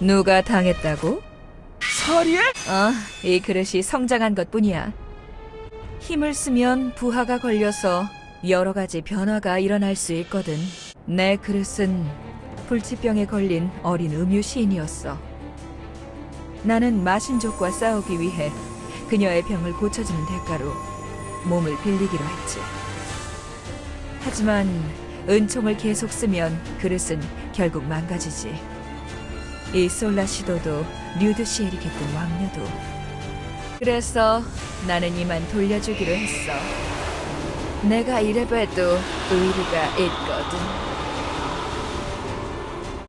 누가 당했다고? 서리에? 어, 이 그릇이 성장한 것 뿐이야. 힘을 쓰면 부하가 걸려서 여러 가지 변화가 일어날 수 있거든. 내 그릇은 불치병에 걸린 어린 음유 시인이었어. 나는 마신족과 싸우기 위해 그녀의 병을 고쳐주는 대가로 몸을 빌리기로 했지. 하지만 은총을 계속 쓰면 그릇은 결국 망가지지. 이 솔라시도도 류드시엘이 깃든 왕녀도. 그래서 나는 이만 돌려주기로 했어. 내가 이래봬도 의리가 있거든.